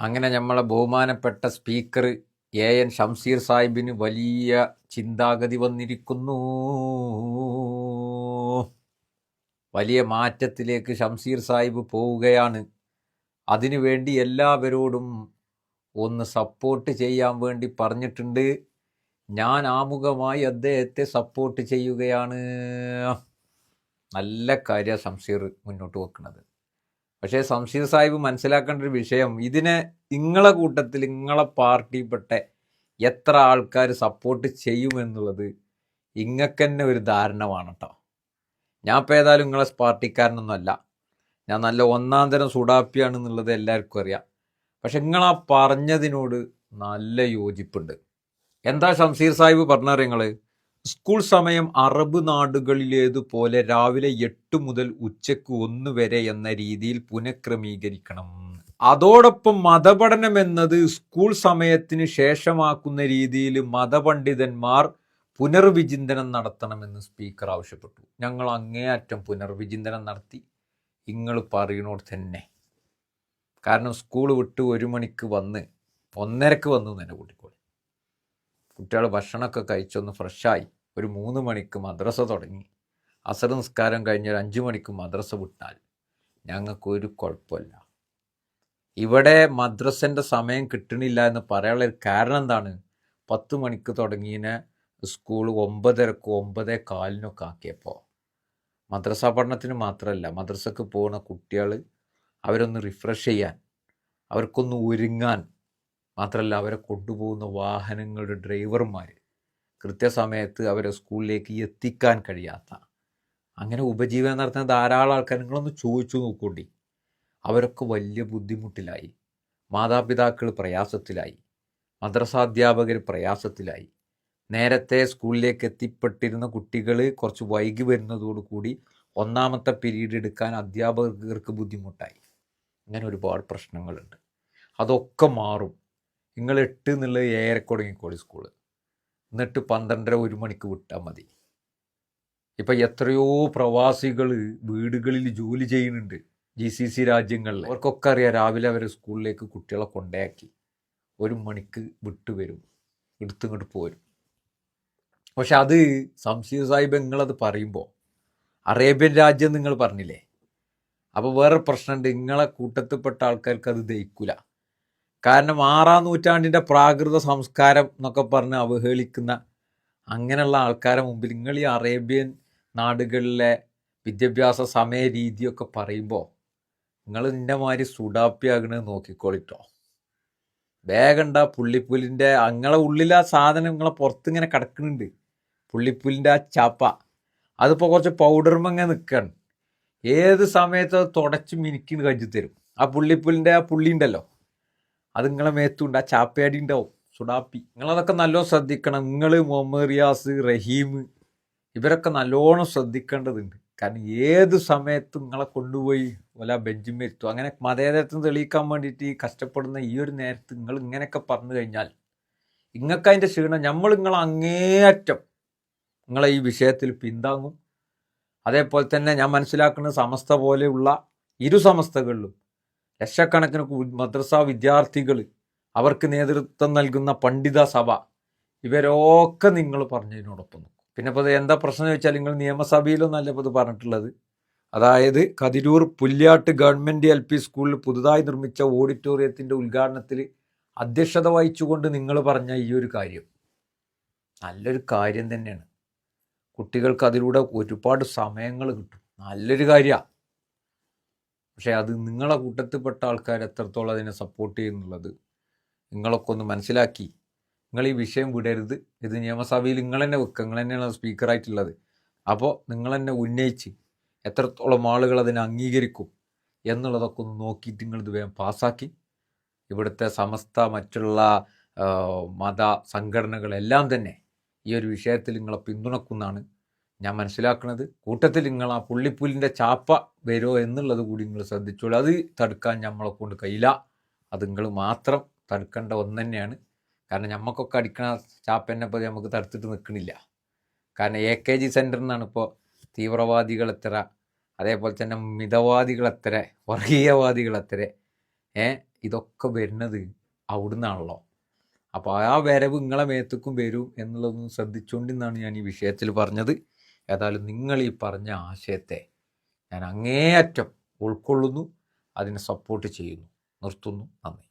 അങ്ങനെ നമ്മളെ ബഹുമാനപ്പെട്ട സ്പീക്കർ എ എൻ ഷംസീർ സാഹിബിന് വലിയ ചിന്താഗതി വന്നിരിക്കുന്നു. വലിയ മാറ്റത്തിലേക്ക് ഷംസീർ സാഹിബ് പോവുകയാണ്. അതിനുവേണ്ടി എല്ലാവരോടും ഒന്ന് സപ്പോർട്ട് ചെയ്യാൻ വേണ്ടി പറഞ്ഞിട്ടുണ്ട്. ഞാൻ ആമുഖമായി അദ്ദേഹത്തെ സപ്പോർട്ട് ചെയ്യുകയാണ്. നല്ല കാര്യ ഷംസീർ മുന്നോട്ട് വെക്കുന്നത്. പക്ഷേ സംശീർ സാഹിബ് മനസ്സിലാക്കേണ്ട ഒരു വിഷയം ഇതിനെ നിങ്ങളെ കൂട്ടത്തിൽ നിങ്ങളെ പാർട്ടിപ്പെട്ട എത്ര ആൾക്കാർ സപ്പോർട്ട് ചെയ്യുമെന്നുള്ളത് ഇങ്ങക്ക് തന്നെ ഒരു വേണം കേട്ടോ ഞാൻ ഇപ്പോൾ ഏതായാലും നിങ്ങളെ പാർട്ടിക്കാരനൊന്നുമല്ല. ഞാൻ നല്ല ഒന്നാം തരം സുഡാപ്പിയാണെന്നുള്ളത് എല്ലാവർക്കും അറിയാം. പക്ഷെ നിങ്ങളാ പറഞ്ഞതിനോട് നല്ല യോജിപ്പുണ്ട്. എന്താ ഷംസീർ സാഹിബ് പറഞ്ഞറിയങ്ങൾ സ്കൂൾ സമയം അറബ് നാടുകളിലേതുപോലെ രാവിലെ എട്ട് മുതൽ ഉച്ചയ്ക്ക് ഒന്ന് വരെ എന്ന രീതിയിൽ പുനഃക്രമീകരിക്കണം. അതോടൊപ്പം മതപഠനം എന്നത് സ്കൂൾ സമയത്തിന് ശേഷമാക്കുന്ന രീതിയിൽ മതപണ്ഡിതന്മാർ പുനർവിചിന്തനം നടത്തണമെന്ന് സ്പീക്കർ ആവശ്യപ്പെട്ടു. ഞങ്ങൾ അങ്ങേയറ്റം പുനർവിചിന്തനം നടത്തി. നിങ്ങൾ പറയണോട് തന്നെ. കാരണം സ്കൂൾ വിട്ട് ഒരു മണിക്ക് വന്ന് ഒന്നരക്ക് വന്നു തന്നെ കൂട്ടിക്കോളി കുട്ടികൾ ഭക്ഷണമൊക്കെ കഴിച്ചൊന്ന് ഫ്രഷായി ഒരു മൂന്ന് മണിക്ക് മദ്രസ തുടങ്ങി. അസർ നിസ്കാരം കഴിഞ്ഞ ഒരു അഞ്ച് മണിക്ക് മദ്രസ വിട്ടാൽ ഞങ്ങൾക്കൊരു കുഴപ്പമില്ല. ഇവിടെ മദ്രസന്റെ സമയം കിട്ടണില്ല എന്ന് പറയാനുള്ള ഒരു കാരണം എന്താണ്? പത്ത് മണിക്ക് തുടങ്ങിയ സ്കൂൾ ഒമ്പതരക്കും ഒമ്പതേ കാലിനൊക്കെ ആക്കിയപ്പോൾ. മദ്രസ പഠനത്തിന് മാത്രമല്ല മദ്രസക്ക് പോകുന്ന കുട്ടികൾ അവരൊന്ന് റിഫ്രഷ് ചെയ്യാൻ അവർക്കൊന്ന് ഒരുങ്ങാൻ മാത്രമല്ല അവരെ കൊണ്ടുപോകുന്ന വാഹനങ്ങളുടെ ഡ്രൈവർമാർ കൃത്യസമയത്ത് അവരെ സ്കൂളിലേക്ക് എത്തിക്കാൻ കഴിയാത്ത. അങ്ങനെ ഉപജീവനം നടത്തുന്ന ധാരാളം ആൾക്കാർ നിങ്ങളൊന്ന് ചോദിച്ചു നോക്കൂണ്ടി അവരൊക്കെ വലിയ ബുദ്ധിമുട്ടിലായി. മാതാപിതാക്കൾ പ്രയാസത്തിലായി. മദ്രസാധ്യാപകർ പ്രയാസത്തിലായി. നേരത്തെ സ്കൂളിലേക്ക് എത്തിപ്പെട്ടിരുന്ന കുട്ടികൾ കുറച്ച് വൈകി വരുന്നതോടുകൂടി ഒന്നാമത്തെ പീരീഡ് എടുക്കാൻ അധ്യാപകർക്ക് ബുദ്ധിമുട്ടായി. അങ്ങനെ ഒരുപാട് പ്രശ്നങ്ങളുണ്ട്. അതൊക്കെ മാറും. നിങ്ങൾ എട്ട് എന്നുള്ളത് ഏറെ കൊടുങ്ങിക്കോളി സ്കൂൾ. എന്നിട്ട് പന്ത്രണ്ടര ഒരു മണിക്ക് വിട്ടാൽ മതി. ഇപ്പം എത്രയോ പ്രവാസികൾ വീടുകളിൽ ജോലി ചെയ്യുന്നുണ്ട് ജി സി സി രാജ്യങ്ങളിൽ അവർക്കൊക്കെ അറിയാം രാവിലെ അവർ സ്കൂളിലേക്ക് കുട്ടികളെ കൊണ്ടാക്കി ഒരു മണിക്ക് വിട്ടു വരും. എടുത്തിങ്ങോട്ട് പോരും. പക്ഷെ അത് സംശീർ സാഹിബ് നിങ്ങളത് പറയുമ്പോൾ അറേബ്യൻ രാജ്യം നിങ്ങൾ പറഞ്ഞില്ലേ? അപ്പോൾ വേറെ പ്രശ്നമുണ്ട്. നിങ്ങളെ കൂട്ടത്തിൽപ്പെട്ട ആൾക്കാർക്ക് അത് ദഹിക്കൂല. കാരണം ആറാം നൂറ്റാണ്ടിന്റെ പ്രാകൃത സംസ്കാരം എന്നൊക്കെ പറഞ്ഞ് അവഹേളിക്കുന്ന അങ്ങനെയുള്ള ആൾക്കാരെ മുമ്പിൽ നിങ്ങൾ ഈ അറേബ്യൻ നാടുകളിലെ വിദ്യാഭ്യാസ സമയ രീതിയൊക്കെ പറയുമ്പോൾ നിങ്ങൾ നിന്റെ മാതിരി സുഡാപ്പിയാകണത് നോക്കിക്കോളിട്ടോ. വേഗണ്ട പുള്ളിപ്പുലിന്റെ അങ്ങളെ ഉള്ളിൽ ആ സാധനം നിങ്ങളെ പുറത്തിങ്ങനെ കിടക്കുന്നുണ്ട്. പുള്ളിപ്പുലിന്റെ ആ ചാപ്പ. അതിപ്പോൾ കുറച്ച് പൗഡർമങ്ങ നിൽക്കണം ഏത് സമയത്ത് തുടച്ച് മിനുക്കിന് കഴിച്ചു തരും. ആ പുള്ളിപ്പുലിന്റെ ആ പുള്ളി ഉണ്ടല്ലോ. അത് നിങ്ങളെ മേത്തുണ്ട് ആ ചാപ്പയാടി ഉണ്ടാവും സുഡാപ്പി. നിങ്ങളതൊക്കെ നല്ലോണം ശ്രദ്ധിക്കണം. നിങ്ങൾ മുഹമ്മദ് റിയാസ് റഹീം ഇവരൊക്കെ നല്ലോണം ശ്രദ്ധിക്കേണ്ടതുണ്ട്. കാരണം ഏത് സമയത്തും നിങ്ങളെ കൊണ്ടുപോയി വല്ല ബെഞ്ചും എത്തും. അങ്ങനെ മതേതരത്തിന് തെളിയിക്കാൻ വേണ്ടിയിട്ട് കഷ്ടപ്പെടുന്ന ഈ ഒരു നേരത്ത് നിങ്ങൾ ഇങ്ങനെയൊക്കെ പറഞ്ഞു കഴിഞ്ഞാൽ നിങ്ങൾക്ക് അതിന്റെ ക്ഷീണം നമ്മൾ നിങ്ങൾ അങ്ങേയറ്റം നിങ്ങളെ ഈ വിഷയത്തിൽ പിന്താങ്ങും. അതേപോലെ തന്നെ ഞാൻ മനസ്സിലാക്കുന്ന സമസ്ത പോലെയുള്ള ഇരു സമസ്തകളിലും ലക്ഷക്കണക്കിന് മദ്രസ വിദ്യാർത്ഥികൾ അവർക്ക് നേതൃത്വം നൽകുന്ന പണ്ഡിത സഭ ഇവരൊക്കെ നിങ്ങൾ പറഞ്ഞതിനോടൊപ്പം നിൽക്കും. പിന്നെ ഇപ്പോൾ എന്താ പ്രശ്നം ചോദിച്ചാൽ നിങ്ങൾ നിയമസഭയിലൊന്നല്ല ഇപ്പോൾ ഇത് പറഞ്ഞിട്ടുള്ളത്. അതായത് Kathiroor Pullyat government L P സ്കൂളിൽ പുതുതായി നിർമ്മിച്ച ഓഡിറ്റോറിയത്തിന്റെ ഉദ്ഘാടനത്തിൽ അധ്യക്ഷത വഹിച്ചുകൊണ്ട് നിങ്ങൾ പറഞ്ഞ ഈ ഒരു കാര്യം നല്ലൊരു കാര്യം തന്നെയാണ്. കുട്ടികൾക്ക് അതിലൂടെ ഒരുപാട് സമയങ്ങൾ കിട്ടും. നല്ലൊരു കാര്യമാണ്. പക്ഷേ അത് നിങ്ങളെ കൂട്ടത്തിൽപ്പെട്ട ആൾക്കാർ എത്രത്തോളം അതിനെ സപ്പോർട്ട് ചെയ്യുന്നുള്ളത് നിങ്ങളൊക്കെ ഒന്ന് മനസ്സിലാക്കി. നിങ്ങൾ ഈ വിഷയം വിടരുത്. ഇത് നിയമസഭയിൽ നിങ്ങൾ തന്നെ വെക്കുക. നിങ്ങൾ തന്നെയാണ് സ്പീക്കറായിട്ടുള്ളത് അപ്പോൾ നിങ്ങൾ തന്നെ ഉന്നയിച്ച് എത്രത്തോളം ആളുകൾ അതിനെ അംഗീകരിക്കും എന്നുള്ളതൊക്കെ ഒന്ന് നോക്കിയിട്ട് നിങ്ങളിത് വേഗം പാസ്സാക്കി ഇവിടുത്തെ സമസ്ത മറ്റുള്ള മത സംഘടനകളെല്ലാം തന്നെ ഈ ഒരു വിഷയത്തിൽ നിങ്ങളെ പിന്തുണക്കുന്നതാണ്. ഞാൻ മനസ്സിലാക്കുന്നത് കൂട്ടത്തിൽ നിങ്ങൾ ആ പുള്ളിപ്പുല്ലിന്റെ ചാപ്പ വരുമോ എന്നുള്ളത് കൂടി നിങ്ങൾ ശ്രദ്ധിച്ചോളൂ. അത് തടുക്കാൻ നമ്മളെ കൊണ്ട് കഴിയില്ല. അത് നിങ്ങൾ മാത്രം തടുക്കേണ്ട ഒന്ന് തന്നെയാണ് കാരണം നമുക്കൊക്കെ അടിക്കണ ചാപ്പനെ ഇപ്പോൾ നമുക്ക് തടുത്തിട്ട് നിൽക്കണില്ല കാരണം എ കെ ജി സെന്ററിൽ നിന്നാണ് ഇപ്പോൾ തീവ്രവാദികൾ എത്ര അതേപോലെ തന്നെ മിതവാദികൾ എത്ര വർഗീയവാദികൾ എത്ര ഏ ഇതൊക്കെ വരുന്നത് അവിടുന്നാണല്ലോ. അപ്പോൾ ആ വരവ് നിങ്ങളെ മേത്തക്കും വരും എന്നുള്ളതൊന്നും ശ്രദ്ധിച്ചുകൊണ്ടെന്നാണ് ഞാൻ ഈ വിഷയത്തിൽ പറഞ്ഞത്. ഏതായാലും നിങ്ങൾ ഈ പറഞ്ഞ ആശയത്തെ ഞാൻ അങ്ങേയറ്റം ഉൾക്കൊള്ളുന്നു അതിനെ സപ്പോർട്ട് ചെയ്യുന്നു നിർത്തുന്നു. നന്ദി.